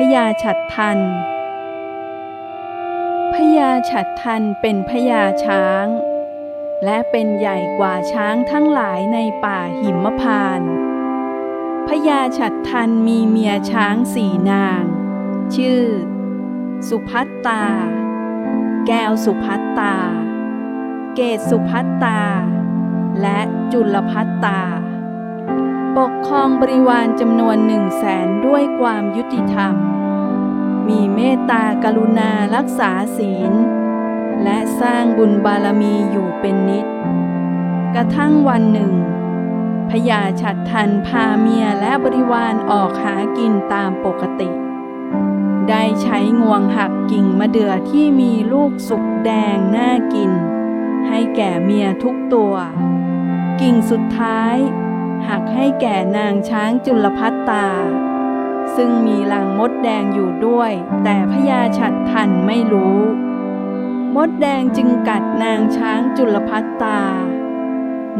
พญาฉัตรทันพญาฉัตรทันเป็นพญาช้าง และเป็นใหญ่กว่าช้างทั้งหลายในป่าหิมพานต์พญาฉัตรทันมีเมียช้างสี่นาง ชื่อ สุพัตตา แก้วสุพัตตา เกตสุพัตตา และจุลพัตตา ปกครองบริวารจำนวนหนึ่งแสนด้วยความยุติธรรม มีเมตตากรุณารักษาศีล และสร้างบุญบารมีอยู่เป็นนิด กระทั่งวันหนึ่งพญาฉัตรทันพาเมียและบริวารออกหากินตามปกติ ได้ใช้งวงหักกิ่งมะเดื่อที่มีลูกสุกแดงน่ากิน ให้แก่เมียทุกตัว กิ่งสุดท้าย หักให้แก่นางช้างจุลพัตตา ซึ่งมีลังมดแดงอยู่ด้วย แต่พญาฉัตรทันไม่รู้ มดแดงจึงกัดนางช้างจุลพัตตา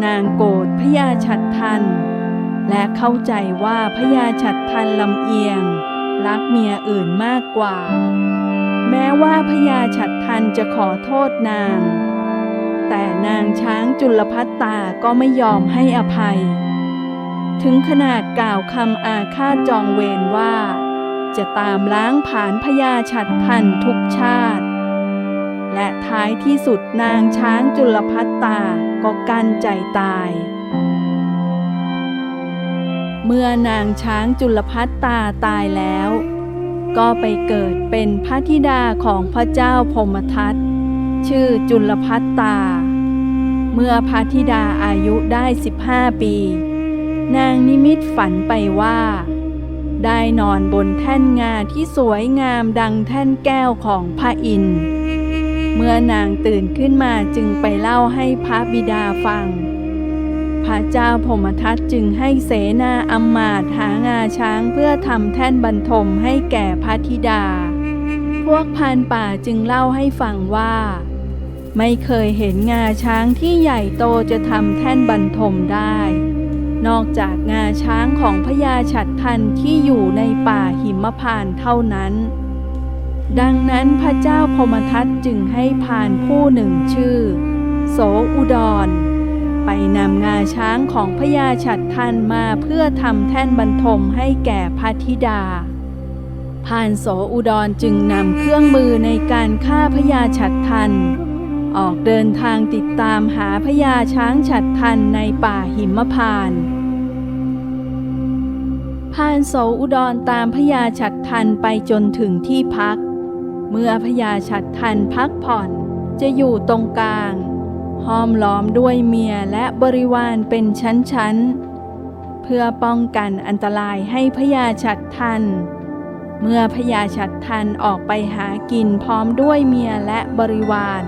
นางโกรธพญาฉัตรทัน และเข้าใจว่าพญาฉัตรทันลำเอียง รักเมียอื่นมากกว่า แม้ว่าพญาฉัตรทันจะขอโทษนางแต่นางช้างจุลพัตตาก็ไม่ยอมให้อภัย ถึงขนาดกล่าวคำอาฆาตจองเวรว่า จะตามล้างผาญพญาฉัตรทันทุกชาติ และท้ายที่สุดนางช้างจุลพัตตาก็กั้นใจตาย เมื่อนางช้างจุลพัตตาตายแล้ว ก็ไปเกิดเป็นพระธิดาของพระเจ้าพมทัตชื่อจุลพัตตา เมื่อพระธิดาอายุได้ 15 ปี นางนิมิตฝันไปว่า ได้นอนบนแท่นงาที่สวยงามดังแท่นแก้วของพระอินทร์เมื่อนางตื่นขึ้นมาจึงไปเล่าให้พระบิดาฟัง พระเจ้าพมทัตจึงให้เสนาอำมาตหางาช้างเพื่อทำแท่นบรรทมให้แก่พระธิดา พวกพรานป่าจึงเล่าให้ฟังว่า ไม่เคยเห็นงาช้างที่ใหญ่โตจะทำแท่นบรรทมได้ นอกจากงาช้างของพญาฉัตรทันที่อยู่ในป่าหิมพาน์เท่านั้น ดังนั้นพระเจ้าพมทัตจึงให้พานผู้หนึ่งชื่อ โสอุดร ไปนำงาช้างของพญาฉัตรทันมาเพื่อทำแท่นบรรทมให้แก่พระธิดาพานโสอุดรจึงนำเครื่องมือในการฆ่าพญาฉัตรทัน ออกเดินทางติดตามหาพญาช้างฉัตรทันในป่าหิมพานต์ พรานโสอุดรตามพญาฉัตรทันไปจนถึงที่พัก เมื่อพญาฉัตรทันพักผ่อนจะอยู่ตรงกลาง ห้อมล้อมด้วยเมียและบริวารเป็นชั้นๆ เพื่อป้องกันอันตรายให้พญาฉัตรทัน เมื่อพญาฉัตรทันออกไปหากินพร้อมด้วยเมียและบริวาร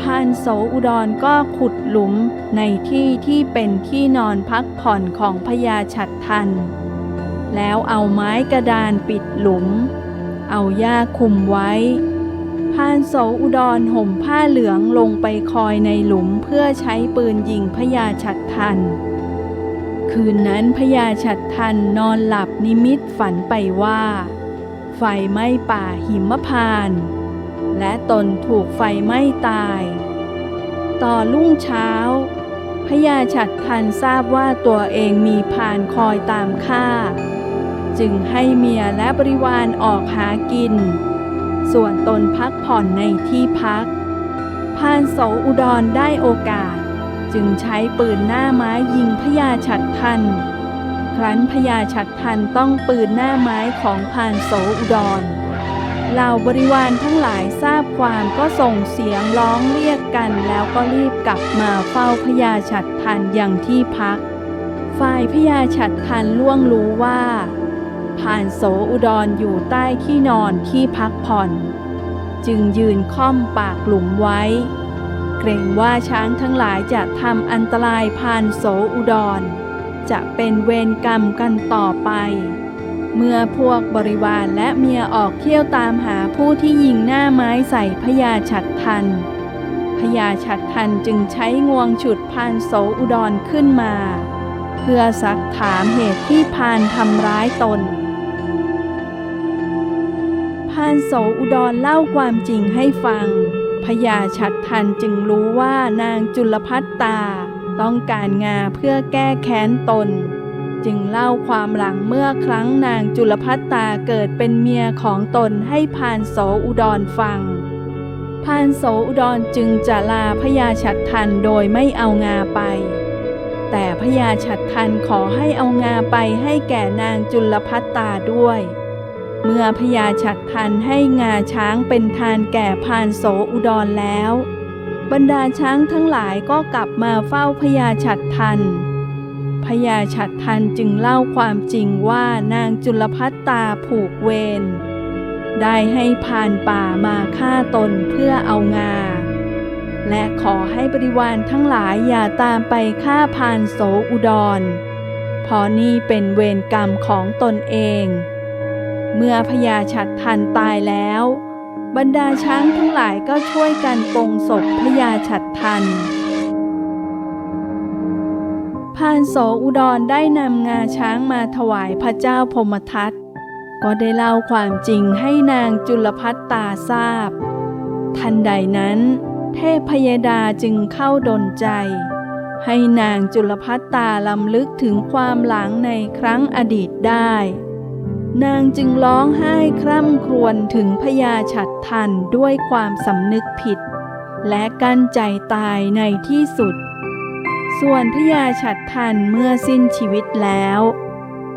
พานโสอุดรก็ขุดหลุมในที่ที่เป็นที่นอนพักผ่อนของพญาฉัตรทัน แล้วเอาไม้กระดานปิดหลุม เอาหญ้าคุมไว้ พานโสอุดรห่มผ้าเหลืองลงไปคอยในหลุมเพื่อใช้ปืนยิงพญาฉัตรทัน คืนนั้นพญาฉัตรทันนอนหลับนิมิตฝันไปว่า ไฟไหม้ป่าหิมพาน และตนถูกไฟไหม้ตาย ต่อรุ่งเช้าพญาฉัตรทันทราบว่าตัวเองมีพานคอยตามฆ่า จึงให้เมียและบริวารออกหากิน ส่วนตนพักผ่อนในที่พักพานโสอุดรได้โอกาส จึงใช้ปืนหน้าไม้ยิงพญาฉัตรทัน ครั้นพญาฉัตรทันต้องปืนหน้าไม้ของพานโสอุดรเหล่าบริวารทั้งหลายทราบความก็ส่งเสียงร้องเรียกกันแล้วก็รีบกลับมาเฝ้าพญาฉัตรทันอย่างที่พัก ฝ่ายพญาฉัตรทันล่วงรู้ว่า ผ่านโสอุดรอยู่ใต้ที่นอนที่พักผ่อน จึงยืนค่อมปากหลุมไว้ เกรงว่าช้างทั้งหลายจะทำอันตรายพานโสอุดร จะเป็นเวรกรรมกันต่อไป เมื่อพวกบริวารและเมียออกเที่ยวตามหาผู้ที่ยิงหน้าไม้ใส่พญาฉัตรทันพญาฉัตรทันจึงใช้งวงฉุดพานโสอุดรขึ้นมา เพื่อซักถามเหตุที่พานทำร้ายตน พานโสอุดรเล่าความจริงให้ฟัง พญาฉัตรทันจึงรู้ว่านางจุลพัตตาต้องการงาเพื่อแก้แค้นตน จึงเล่าความหลังเมื่อครั้งนางจุลพัตตาเกิดเป็นเมียของตนให้พานโสอุดรฟังพานโสอุดรจึงจะลาพญาฉัตรทันโดยไม่เอางาไป แต่พญาฉัตรทันขอให้เอางาไปให้แก่นางจุลพัตตาด้วย เมื่อพญาฉัตรทันให้งาช้างเป็นทานแก่พานโสอุดรแล้ว บรรดาช้างทั้งหลายก็กลับมาเฝ้าพญาฉัตรทันพญาฉัตรทันจึงเล่าความจริงว่านางจุลพัตตาผูกเวรได้ให้พานป่ามาฆ่าตนเพื่อเอางา และขอให้บริวารทั้งหลายอย่าตามไปฆ่าพานโสอุดรเพราะนี่เป็นเวรกรรมของตนเอง เมื่อพญาฉัตรทันตายแล้ว บรรดาช้างทั้งหลายก็ช่วยกันปงศพพญาฉัตรทันพานโสอุดรได้นำงาช้างมาถวายพระเจ้าพมทัตก็ได้เล่าความจริงให้นางจุลพัตตาทราบ ทันใดนั้น เทพพยดาจึงเข้าดนใจ ให้นางจุลพัตตาลำลึกถึงความหลังในครั้งอดีตได้ นางจึงร้องไห้คร่ำครวญถึงพญาฉัตรทันด้วยความสำนึกผิด และกั้นใจตายในที่สุด ส่วนพญาฉัตรทันเมื่อสิ้นชีวิตแล้ว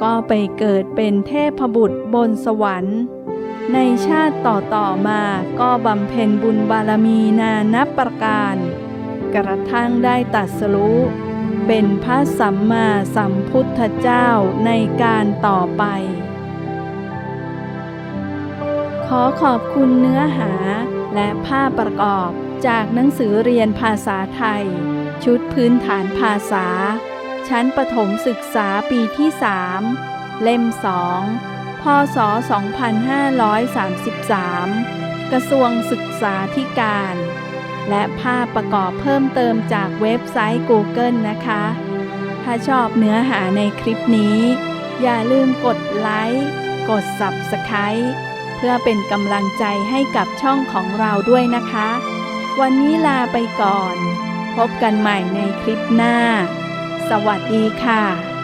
ก็ไปเกิดเป็นเทพบุตรบนสวรรค์ ในชาติต่อๆมาก็บำเพ็ญบุญบารมีนานับประการ กระทั่งได้ตัดสรู้ เป็นพระสัมมาสัมพุทธเจ้าในการต่อไป ขอขอบคุณเนื้อหาและภาพประกอบจากหนังสือเรียนภาษาไทย ชุดพื้นฐานภาษา ชั้นประถมศึกษาปีที่ 3 เล่ม 2 พศ 2533 กระทรวงศึกษาธิการ และภาพประกอบเพิ่มเติมจากเว็บไซต์ Google นะคะ ถ้าชอบเนื้อหาในคลิปนี้ อย่าลืมกดไลค์ กด Subscribe เพื่อเป็นกำลังใจให้กับช่องของเราด้วยนะคะ วันนี้ลาไปก่อน พบกันใหม่ในคลิปหน้า สวัสดีค่ะ